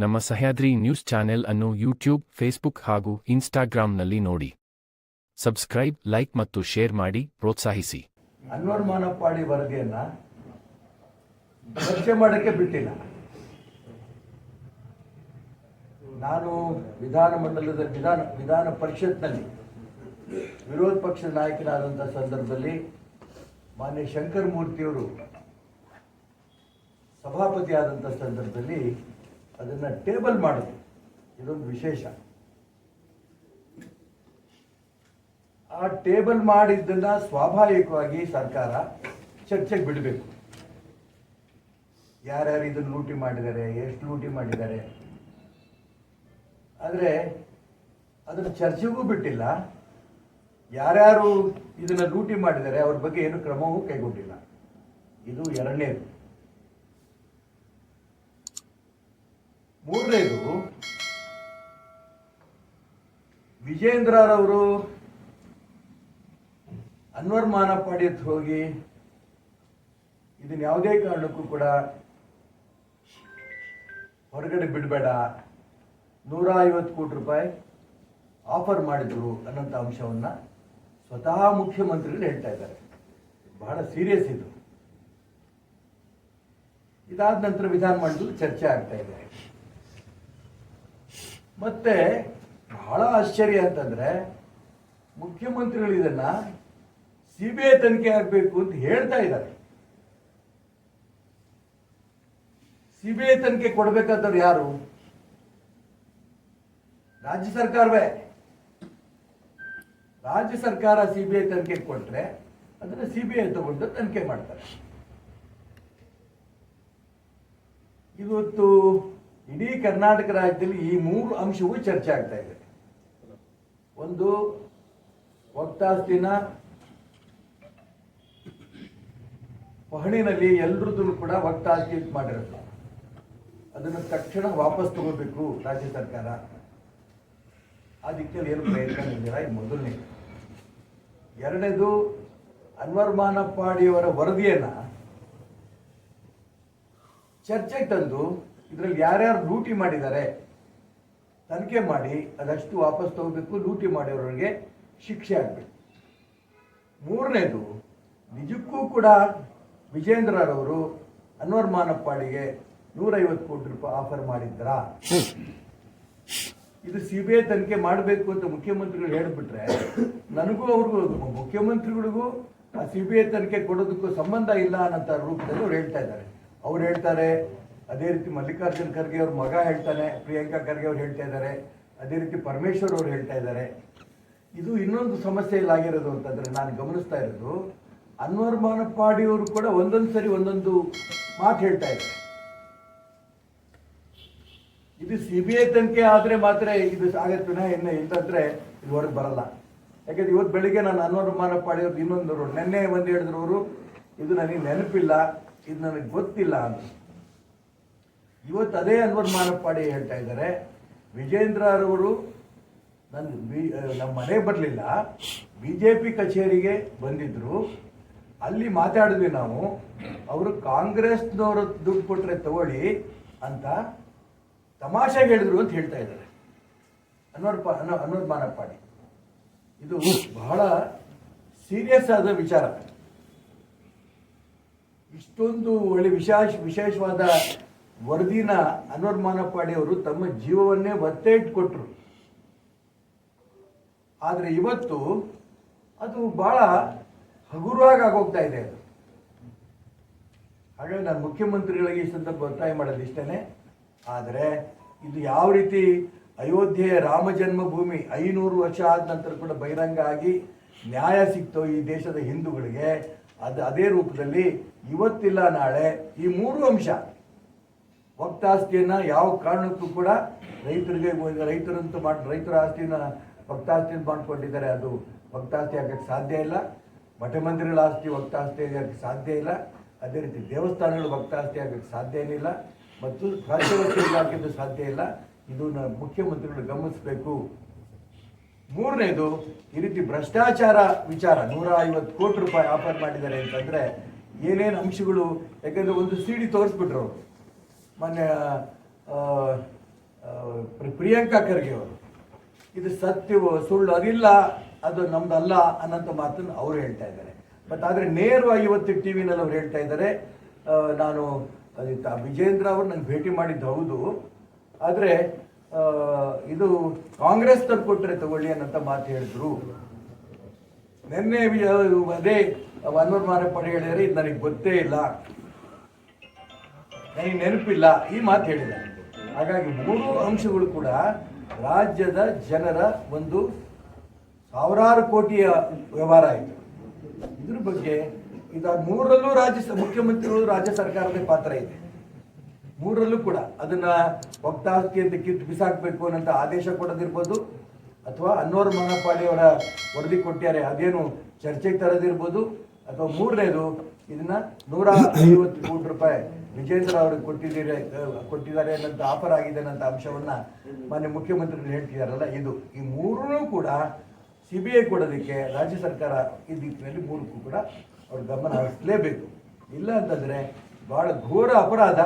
ನಮ್ಮ Sahyadri news channel ಅನ್ನು YouTube, Facebook ಹಾಗೂ ಇನ್ಸ್ಟಾಗ್ರಾಂನಲ್ಲಿ ನೋಡಿ. ಸಬ್ಸ್ಕ್ರೈಬ್, ಲೈಕ್ ಮತ್ತು ಶೇರ್ ಮಾಡಿ, ಪ್ರೋತ್ಸಾಹಿಸಿ. ಅನ್ವರ್ ಮಾನಪ್ಪಾಡಿ ವರದಿಯನ್ನ ಚರ್ಚೆ ಮಾಡಕ್ಕೆ ಬಿಟ್ಟಿಲ್ಲ. ನಾನು ವಿಧಾನಮಂಡಲದ ವಿಧಾನ ವಿಧಾನ ಪರಿಷತ್ನಲ್ಲಿ ವಿರೋಧ ಪಕ್ಷದ ನಾಯಕನಾದಂಥ ಸಂದರ್ಭದಲ್ಲಿ ಮಾನ್ಯ ಶಂಕರ್ ಮೂರ್ತಿಯವರು ಸಭಾಪತಿ ಆದಂಥ ಸಂದರ್ಭದಲ್ಲಿ ಅದನ್ನು ಟೇಬಲ್ ಮಾಡಿದ್ರು ಇದೊಂದು ವಿಶೇಷ. ಆ ಟೇಬಲ್ ಮಾಡಿದ್ದನ್ನ ಸ್ವಾಭಾವಿಕವಾಗಿ ಸರ್ಕಾರ ಚರ್ಚೆಗೆ ಬಿಡಬೇಕು. ಯಾರ್ಯಾರು ಇದನ್ನು ಲೂಟಿ ಮಾಡಿದ್ದಾರೆ, ಎಷ್ಟು ಲೂಟಿ ಮಾಡಿದ್ದಾರೆ. ಆದರೆ ಅದನ್ನು ಚರ್ಚೆಗೂ ಬಿಟ್ಟಿಲ್ಲ. ಯಾರ್ಯಾರು ಇದನ್ನು ಲೂಟಿ ಮಾಡಿದ್ದಾರೆ, ಅವ್ರ ಬಗ್ಗೆ ಏನು ಕ್ರಮವೂ ಕೈಗೊಂಡಿಲ್ಲ. ಇದು ಎರಡನೇದು. ಮೂರನೇದು ವಿಜೇಂದ್ರರವರು ಅನ್ವರ್ ಮಾನಪ್ಪಾಡಿ ಹತ್ರ ಹೋಗಿ ಇದನ್ನ ಯಾವುದೇ ಕಾರಣಕ್ಕೂ ಕೂಡ ಹೊರಗಡೆ ಬಿಡಬೇಡ. ನೂರ ಐವತ್ತು ಕೋಟಿ ರೂಪಾಯಿ ಆಫರ್ ಮಾಡಿದ್ರು ಅನ್ನೋಂಥ ಅಂಶವನ್ನು ಸ್ವತಃ ಮುಖ್ಯಮಂತ್ರಿಗಳು ಹೇಳ್ತಾ ಇದ್ದಾರೆ. ಬಹಳ ಸೀರಿಯಸ್ ಇದು. ಇದಾದ ನಂತರ ವಿಧಾನಮಂಡಲದಲ್ಲಿ ಚರ್ಚೆ ಆಗ್ತಾ ಇದೆ. ಮತ್ತೆ ಬಹಳ ಆಶ್ಚರ್ಯ ಅಂತಂದ್ರೆ ಮುಖ್ಯಮಂತ್ರಿಗಳು ಇದನ್ನ ಸಿ ಬಿ ಐ ತನಿಖೆ ಆಗಬೇಕು ಅಂತ ಹೇಳ್ತಾ ಇದ್ದಾರೆ. ಸಿ ಬಿ ಐ ತನಿಖೆ ಕೊಡ್ಬೇಕಾದವ್ರು ಯಾರು? ರಾಜ್ಯ ಸರ್ಕಾರವೇ. ರಾಜ್ಯ ಸರ್ಕಾರ ಸಿ ಬಿ ಐ ತನಿಖೆ ಕೊಟ್ರೆ ಅದನ್ನ ಸಿ ಬಿ ಐ ತಗೊಂಡು ತನಿಖೆ ಮಾಡ್ತಾರೆ. ಇವತ್ತು ಇಡೀ ಕರ್ನಾಟಕ ರಾಜ್ಯದಲ್ಲಿ ಈ ಮೂರು ಅಂಶವೂ ಚರ್ಚೆ ಆಗ್ತಾ ಇದೆ. ಒಂದು ವಕ್ತಾಸ್ತಿನ ಪಹಣಿನಲ್ಲಿ ಎಲ್ರದ್ದು ಕೂಡ ವಕ್ತಾಸ್ತಿ ಮಾಡಿರುತ್ತೆ. ಅದನ್ನು ತಕ್ಷಣ ವಾಪಸ್ ತಗೋಬೇಕು ರಾಜ್ಯ ಸರ್ಕಾರ. ಆ ದಿಕ್ಕಲ್ಲಿ ಏನು ಪ್ರಯತ್ನ ಇದೆಯಾ ಇದು ಮೊದಲನೇ. ಎರಡನೇದು, ಅನ್ವರ್ ಮಾನಪ್ಪಾಡಿಯವರ ವರದಿಯನ್ನು ಚರ್ಚೆಗೆ ತಂದು ಇದರಲ್ಲಿ ಯಾರ್ಯಾರು ಲೂಟಿ ಮಾಡಿದ್ದಾರೆ, ತನಿಖೆ ಮಾಡಿ, ಅದಷ್ಟು ವಾಪಸ್ ತಗೋಬೇಕು, ಲೂಟಿ ಮಾಡಿರೋರಿಗೆ ಶಿಕ್ಷೆ ಆಗಬೇಕು. ಮೂರನೇದು, ನಿಜಕ್ಕೂ ಕೂಡ ವಿಜೇಂದ್ರರವರು ಅನ್ವರ್ ಮಾನಪ್ಪಾಡಿಗೆ ನೂರೈವತ್ತು ಕೋಟಿ ರೂಪಾಯಿ ಆಫರ್ ಮಾಡಿದ್ರಾ? ಇದು ಸಿ ಬಿ ಐ ತನಿಖೆ ಮಾಡಬೇಕು ಅಂತ ಮುಖ್ಯಮಂತ್ರಿಗಳು ಹೇಳಿಬಿಟ್ರೆ, ನನಗೂ ಅವ್ರಿಗೂ, ಮುಖ್ಯಮಂತ್ರಿಗಳಿಗೂ ಆ ಸಿ ಬಿ ಐ ತನಿಖೆ ಕೊಡೋದಕ್ಕೂ ಸಂಬಂಧ ಇಲ್ಲ ಅನ್ನೋಂಥ ರೂಪದಲ್ಲಿ ಅವ್ರು ಹೇಳ್ತಾ ಇದ್ದಾರೆ. ಅವ್ರು ಹೇಳ್ತಾರೆ ಅದೇ ರೀತಿ ಮಲ್ಲಿಕಾರ್ಜುನ್ ಖರ್ಗೆ ಅವ್ರ ಮಗ ಹೇಳ್ತಾನೆ, ಪ್ರಿಯಾಂಕಾ ಖರ್ಗೆ ಅವ್ರು ಹೇಳ್ತಾ ಇದ್ದಾರೆ. ಅದೇ ರೀತಿ ಪರಮೇಶ್ವರ್ ಅವರು ಹೇಳ್ತಾ ಇದ್ದಾರೆ. ಇದು ಇನ್ನೊಂದು ಸಮಸ್ಯೆ ಇಲ್ಲಿ ಆಗಿರೋದು ಅಂತಂದ್ರೆ ನಾನು ಗಮನಿಸ್ತಾ ಇರೋದು, ಅನ್ವರ್ ಮಾನಪ್ಪಾಡಿ ಅವರು ಕೂಡ ಒಂದೊಂದು ಸರಿ ಒಂದೊಂದು ಮಾತು ಹೇಳ್ತಾ ಇದ್ದಾರೆ. ಇದು ಸಿ ಬಿ ಐ ತನಿಖೆ ಆದ್ರೆ ಮಾತ್ರ ಇದು ಆಗತ್ತೆ ಇನ್ನ ಇಲ್ಲದ್ರೆ ಇದು ಹೊರಗೆ ಬರಲ್ಲ. ಯಾಕಂದ್ರೆ ಇವತ್ತು ಬೆಳಿಗ್ಗೆ ನಾನು ಅನ್ವರ್ ಮಾನಪ್ಪಾಡಿ ಅವ್ರದ್ದು ಇನ್ನೊಂದು ನೆನ್ನೆ ಒಂದು ಹೇಳಿದ್ರು ಅವರು, ಇದು ನನಗೆ ನೆನಪಿಲ್ಲ, ಇದು ನನಗೆ ಗೊತ್ತಿಲ್ಲ ಅಂತ. ಇವತ್ತು ಅದೇ ಅನ್ವರ್ ಮಾನಪ್ಪಾಡಿ ಹೇಳ್ತಾ ಇದ್ದಾರೆ. ವಿಜೇಂದ್ರರವರು ನನ್ನ ಬಿ ನಮ್ಮ ಮನೆ ಬರಲಿಲ್ಲ. ಬಿ ಜೆ ಪಿ ಕಚೇರಿಗೆ ಬಂದಿದ್ರು. ಅಲ್ಲಿ ಮಾತಾಡಿದ್ವಿ ನಾವು. ಅವರು ಕಾಂಗ್ರೆಸ್ನವರು ದುಡ್ಡು ಕೊಟ್ಟರೆ ತಗೊಳ್ಳಿ ಅಂತ ತಮಾಷೆಗೆ ಹೇಳಿದ್ರು ಅಂತ ಹೇಳ್ತಾ ಇದ್ದಾರೆ. ಅನ್ವರ್ ಅನ್ವರ್ ಮಾನಪ್ಪಾಡಿ ಇದು ಬಹಳ ಸೀರಿಯಸ್ ಆದ ವಿಚಾರ. ಇಷ್ಟೊಂದು ಒಳ್ಳೆ ವಿಶೇಷ, ವಿಶೇಷವಾದ ವರದಿನ ಅನ್ವರ್ ಮಾನಪ್ಪಾಡಿ ಅವರು ತಮ್ಮ ಜೀವವನ್ನೇ ಒತ್ತೆ ಇಟ್ಕೊಟ್ರು. ಆದರೆ ಇವತ್ತು ಅದು ಬಹಳ ಹಗುರವಾಗಿ ಆಗೋಗ್ತಾ ಇದೆ ಅದು. ಹಾಗಾಗಿ ನಾನು ಮುಖ್ಯಮಂತ್ರಿಗಳಿಗೆ ಈ ಸಂದರ್ಭ ಒತ್ತಾಯ ಮಾಡೋದು ಇಷ್ಟೇ ಆದರೆ ಇದು ಯಾವ ರೀತಿ ಅಯೋಧ್ಯೆಯ ರಾಮ ಜನ್ಮಭೂಮಿ ಐನೂರು ವರ್ಷ ಆದ ನಂತರ ಕೂಡ ಬಹಿರಂಗ ಆಗಿ ನ್ಯಾಯ ಸಿಕ್ತೋ ಈ ದೇಶದ ಹಿಂದೂಗಳಿಗೆ, ಅದು ಅದೇ ರೂಪದಲ್ಲಿ ಇವತ್ತಿಲ್ಲ ನಾಳೆ ಈ ಮೂರು ಅಂಶ. ವಕ್ತಾಸ್ತಿಯನ್ನ ಯಾವ ಕಾರಣಕ್ಕೂ ಕೂಡ ರೈತರಿಗೆ ರೈತರಂತೂ ಮಾಡಿ, ರೈತರ ಆಸ್ತಿನ ವಕ್ತಾಸ್ತಿಯನ್ನು ಮಾಡಿಕೊಂಡಿದ್ದಾರೆ. ಅದು ಭಕ್ತಾಸ್ತಿ ಆಗಕ್ಕೆ ಸಾಧ್ಯ ಇಲ್ಲ. ಮಠಮಂದಿರಗಳ ಆಸ್ತಿ ಭಕ್ತಾಸ್ತಿ ಆಗಕ್ಕೆ ಸಾಧ್ಯ ಇಲ್ಲ. ಅದೇ ರೀತಿ ದೇವಸ್ಥಾನಗಳು ಭಕ್ತಾಸ್ತಿ ಆಗಕ್ಕೆ ಸಾಧ್ಯ ಏನಿಲ್ಲ. ಮತ್ತು ರಾಜ್ಯವಸ್ತು ಇಲಾಖೆದು ಸಾಧ್ಯ ಇಲ್ಲ. ಇದು ಮುಖ್ಯಮಂತ್ರಿಗಳು ಗಮನಿಸಬೇಕು. ಮೂರನೇದು, ಈ ರೀತಿ ಭ್ರಷ್ಟಾಚಾರ ವಿಚಾರ ನೂರ ಐವತ್ತು ಕೋಟಿ ರೂಪಾಯಿ ಆಫರ್ ಮಾಡಿದ್ದಾರೆ ಅಂತಂದ್ರೆ ಏನೇನು ಅಂಶಗಳು, ಯಾಕಂದ್ರೆ ಒಂದು ಸಿ ಡಿ ತೋರಿಸ್ಬಿಟ್ರು. ಅವರು ಮೊನ್ನೆ ಪ್ರಿಯಾಂಕಾ ಖರ್ಗೆ ಅವರು. ಇದು ಸತ್ಯವೋ ಸುಳ್ಳು ಅದಿಲ್ಲ, ಅದು ನಮ್ದಲ್ಲ ಅನ್ನೋಂಥ ಮಾತನ್ನು ಅವ್ರು ಹೇಳ್ತಾ ಇದ್ದಾರೆ. ಬಟ್ ಆದರೆ ನೇರವಾಗಿ ಇವತ್ತು ಟಿ ವಿನಲ್ಲಿ ಅವ್ರು ಹೇಳ್ತಾ ಇದ್ದಾರೆ ನಾನು ವಿಜೇಂದ್ರ ಅವರು ನಂಗೆ ಭೇಟಿ ಮಾಡಿದ್ದು ಹೌದು, ಆದರೆ ಇದು ಕಾಂಗ್ರೆಸ್ ತಂದು ಕೊಟ್ಟರೆ ತಗೊಳ್ಳಿ ಅನ್ನೋಂಥ ಮಾತು ಹೇಳಿದ್ರು. ನಿನ್ನೆ ಅದೇ ಅನ್ವರ್ ಮಾರಪ್ಪ ಹೇಳಿದರೆ, ಇದು ನನಗೆ ಗೊತ್ತೇ ಇಲ್ಲ. ನನಗೆ ನೆನಪಿಲ್ಲ, ಈ ಮಾತು ಹೇಳಿದ್ದಾರೆ ಹಾಗಾಗಿ ಮೂರು ಅಂಶಗಳು ಕೂಡ ರಾಜ್ಯದ ಜನರ ಒಂದು ಸಾವಿರಾರು ಕೋಟಿಯ ವ್ಯವಹಾರ ಆಯಿತು. ಇದ್ರ ಬಗ್ಗೆ ಇದು ಮೂರರಲ್ಲೂ ರಾಜ್ಯ ಮುಖ್ಯಮಂತ್ರಿಗಳು ರಾಜ್ಯ ಸರ್ಕಾರದ ಪಾತ್ರ ಇದೆ. ಮೂರರಲ್ಲೂ ಕೂಡ ಅದನ್ನ ವಕ್ತಾಸ್ತಿ ಅಂತ ಕಿತ್ತು ಬಿಸಾಕಬೇಕು ಅನ್ನೋಂಥ ಆದೇಶ ಕೊಡೋದಿರ್ಬೋದು, ಅಥವಾ ಅನ್ನೋರ್ ಅವರ ವರದಿ ಕೊಟ್ಟಿದ್ದಾರೆ ಅದೇನು ಚರ್ಚೆಗೆ ತರೋದಿರ್ಬೋದು, ಅಥವಾ ಮೂರನೇದು ಇದನ್ನ ನೂರ ಐವತ್ತು ಕೋಟಿ ರೂಪಾಯಿ ವಿಜೇಂದ್ರ ಅವ್ರಿಗೆ ಕೊಟ್ಟಿದ್ದೀರಿ, ಕೊಟ್ಟಿದ್ದಾರೆ ಅನ್ನೋಂಥ ಆಫರ್ ಆಗಿದೆ ಅನ್ನೋಂಥ ಅಂಶವನ್ನ ಮಾನ್ಯ ಮುಖ್ಯಮಂತ್ರಿಗಳು ಹೇಳ್ತಿದ್ದಾರಲ್ಲ ಇದು. ಈ ಮೂರನ್ನೂ ಕೂಡ ಸಿ ಬಿ ಐ ಕೊಡೋದಕ್ಕೆ ರಾಜ್ಯ ಸರ್ಕಾರ ಈ ದಿಕ್ಕಿನಲ್ಲಿ ಮೂರಕ್ಕೂ ಕೂಡ ಅವ್ರ ಗಮನ ಹರಿಸಲೇಬೇಕು. ಇಲ್ಲ ಅಂತಂದ್ರೆ ಬಹಳ ಘೋರ ಅಪರಾಧ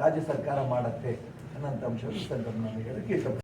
ರಾಜ್ಯ ಸರ್ಕಾರ ಮಾಡುತ್ತೆ ಅನ್ನೋಂಥ ಅಂಶವನ್ನು ಸಂದರ್ಭ ನಾನು ಹೇಳೋಕ್ಕೆ ಇಷ್ಟಪಡ್ತೀನಿ